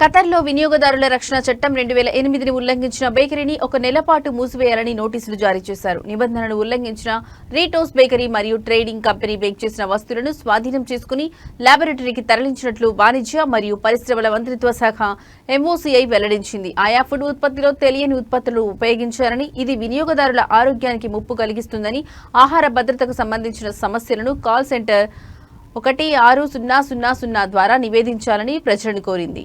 ఖతర్లో వినియోగదారుల రక్షణ చట్టం రెండు వేల ఎనిమిదిని ఉల్లంఘించిన బేకరీని ఒక నెల పాటు మూసివేయాలని నోటీసులు జారీ చేశారు. నిబంధనలు ఉల్లంఘించిన రీటోస్ బేకరీ మరియు ట్రేడింగ్ కంపెనీ బేక్ చేసిన వస్తువులను స్వాధీనం చేసుకుని ల్యాబొరేటరీకి తరలించినట్లు వాణిజ్య మరియు పరిశ్రమల మంత్రిత్వ శాఖ ఎంఓసీఐ వెల్లడించింది. ఆయా ఫుడ్ ఉత్పత్తిలో తెలియని ఉత్పత్తులు ఉపయోగించారని ఇది వినియోగదారుల ఆరోగ్యానికి ముప్పు కలిగిస్తుందని ఆహార భద్రతకు సంబంధించిన సమస్యలను కాల్ సెంటర్ ఒకటి ఆరు సున్నా సున్నా సున్నా ద్వారా నివేదించాలని ప్రజలను కోరింది.